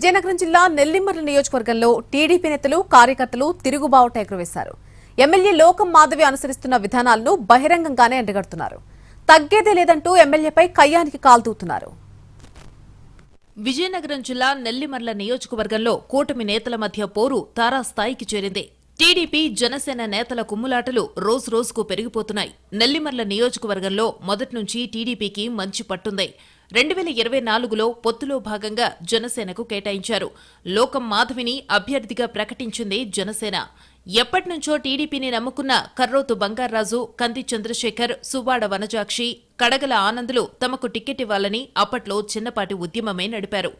విజయనగరం జిల్లా నెల్లిమర్ల నియోజకవర్గంలో టీడీపీ నేతలు కార్యకర్తలు తిరుగుబావుట ఎగురవేశారు ఎమ్మెల్యే లోకం మాధవి అనుసరిస్తున్న విధానాలను బహిరంగంగానే ఎండగడుతున్నారు. తగ్గేదే లేదంటూ ఎమ్మెల్యేపై కయ్యానికి కాల్దూతున్నారు విజయనగరం జిల్లా నెల్లిమర్ల నియోజకవర్గంలో కూటమి నేతల మధ్య పోరు తారాస్థాయికి చేరింది. టీడీపీ జనసేన నేతల కుమ్ములాటలు రోజు రోజుకు పెరిగిపోతున్నాయి. నెల్లిమర్ల నియోజకవర్గంలో మొదటి నుంచి టీడీపీకి మంచి పట్టుంది. రెండు వేల ఇరవై నాలుగులో పొత్తులో భాగంగా జనసేనకు కేటాయించారు. లోకం మాధవిని అభ్యర్థిగా ప్రకటించింది జనసేన. ఎప్పటినుంచో టీడీపీని నమ్ముకున్న కర్రోతు బంగారాజు కంది చంద్రశేఖర్ సువాడ వనజాక్షి కడగల ఆనందులు తమకు టికెట్ ఇవ్వాలని అప్పట్లో చిన్నపాటి ఉద్యమమే నడిపారు.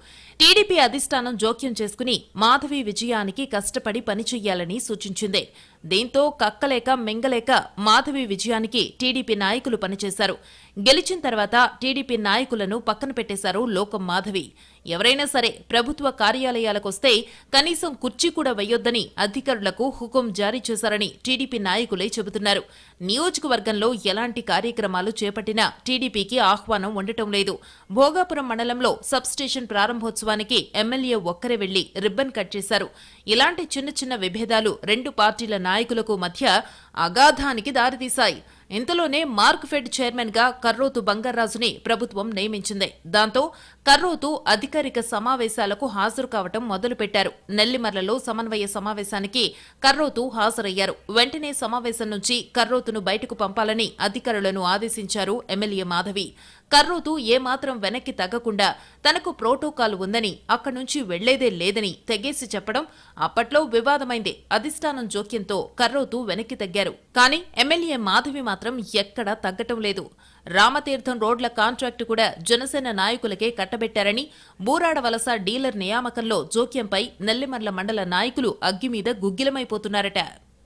టీడీపీ అధిష్టానం జోక్యం చేసుకుని మాధవి విజయానికి కష్టపడి పనిచేయాలని సూచించింది. దీంతో కక్కలేక మింగలేక మాధవి విజయానికి టీడీపీ నాయకులు పనిచేశారు. గెలిచిన తర్వాత టీడీపీ నాయకులను పక్కన పెట్టేశారు లోకం మాధవి. ఎవరైనా సరే ప్రభుత్వ కార్యాలయాలకొస్తే కనీసం కుర్చీ కూడా వేయొద్దని అధికారులకు హుకుం జారీ చేశారని టీడీపీ నాయకులే చెబుతున్నారు. నియోజకవర్గంలో ఎలాంటి కార్యక్రమాలు చేపట్టినా టీడీపీకి ఆహ్వానం ఉండటం లేదు. భోగాపురం మండలంలో సబ్స్టేషన్ ప్రారంభోత్సవానికి ఎమ్మెల్యే ఒక్కరే వెళ్ళి రిబ్బన్ కట్ చేశారు. ఇలాంటి చిన్న చిన్న విభేదాలు రెండు పార్టీల నాయకులకు మధ్య అగాధానికి దారితీశాయి. ఇంతలోనే మార్క్ ఫెడ్ చైర్మన్గా కర్రోతు బంగారాజుని ప్రభుత్వం నియమించింది. దాంతో కర్రోతు అధికారిక సమావేశాలకు హాజరు కావటం మొదలుపెట్టారు. నెల్లిమర్లలో సమన్వయ సమావేశానికి కర్రోతు హాజరయ్యారు. వెంటనే సమావేశం నుంచి కర్రోతును బయటకు పంపాలని అధికారులను ఆదేశించారు ఎమ్మెల్యే మాధవి. కర్రోతు ఏమాత్రం వెనక్కి తగ్గకుండా తనకు ప్రోటోకాల్ ఉందని అక్కడి నుంచి వెళ్ళేదే లేదని తెగేసి చెప్పడం అప్పట్లో వివాదమైంది. అధిష్టానం జోక్యంతో కర్రోతు వెనక్కి తగ్గారు. కానీ ఎమ్మెల్యే మాధవి మాత్రం ఎక్కడా తగ్గటం లేదు. రామతీర్థం రోడ్ల కాంట్రాక్టు కూడా జనసేన నాయకులకే కట్టబెట్టారని బూరాడ వలస డీలర్ నియామకంలో జోక్యంపై నెల్లిమర్ల మండల నాయకులు అగ్గిమీద గుగ్గిలమైపోతున్నారట.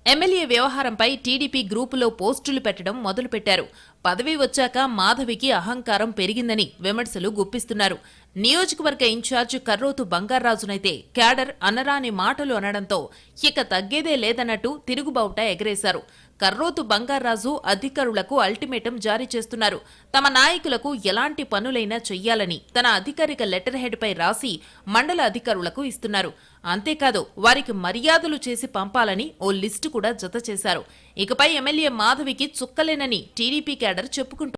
ఎమ్మెల్యే వ్యవహారంపై టీడీపీ గ్రూపులో పోస్టులు పెట్టడం మొదలుపెట్టారు. పదవి వచ్చాక మాధవికి అహంకారం పెరిగిందని విమర్శలు గుప్పిస్తున్నారు. నియోజకవర్గ ఇన్ఛార్జ్ కర్రోతు బంగారాజునైతే క్యాడర్ అనరాని మాటలు అనడంతో ఇక తగ్గేదే లేదన్నట్టు తిరుగుబావుట ఎగరేశారు. కర్రోతు బంగారాజు అధికారులకు అల్టిమేటం జారీ చేస్తున్నారు. తమ నాయకులకు ఎలాంటి పనులైనా చెయ్యాలని తన అధికారిక లెటర్ హెడ్పై రాసి మండల అధికారులకు ఇస్తున్నారు. అంతేకాదు వారికి మర్యాదలు చేసి పంపాలని ఓ లిస్టు కూడా జత చేశారు. ఇకపై ఎమ్మెల్యే మాధవికి చుక్కలేనని టీడీపీ క్యాడర్ చెప్పుకుంటారు